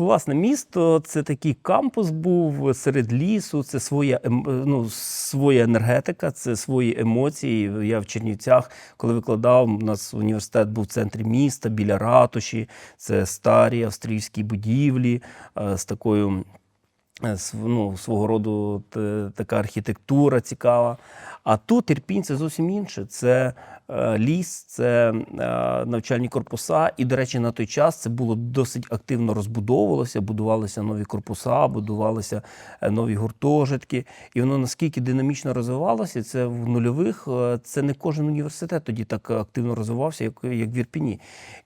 Власне, місто це такий кампус був серед лісу, це своя, ем- ну, своя енергетика, це свої емоції. Я в Чернівцях, коли викладав, у нас університет був в центрі міста, біля ратуші, це старі австрійські будівлі е, з такою е, ну, свого роду така архітектура цікава. А тут Ірпінь це зовсім інше. Це е, ліс, це е, навчальні корпуса. І, до речі, на той час це було досить активно розбудовувалося, будувалися нові корпуса, будувалися е, нові гуртожитки. І воно наскільки динамічно розвивалося, це в нульових. е, Це не кожен університет тоді так активно розвивався, як, як в Ірпіні.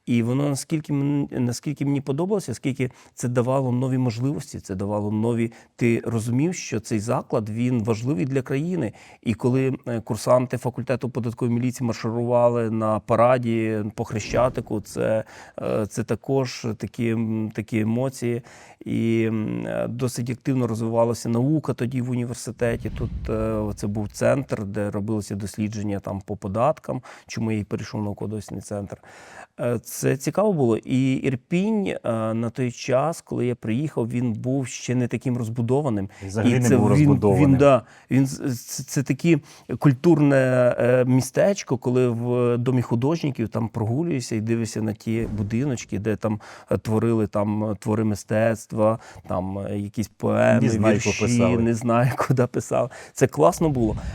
І воно наскільки наскільки мені подобалося, скільки це давало нові можливості, це давало нові. Ти розумів, що цей заклад він важливий для країни. І коли е, курсанти факультету податкової міліції марширували на параді по Хрещатику, це, е, це також такі, такі емоції. І досить активно розвивалася наука тоді в університеті. Тут е, це був центр, де робилися дослідження там по податкам, чому я і перейшов в науково-дослідний центр. Це цікаво було. І Ірпінь на той час, коли я приїхав, він був ще не таким розбудованим. Взагалі і не це був він, розбудованим. Він, да, він це, це таке культурне е, містечко, коли в домі художників там прогулюєшся і дивишся на ті будиночки, де там е, творили там е, твори мистецтва, там якісь поеми, Не знаю, вірші, не знаю, куди писав. Це класно було.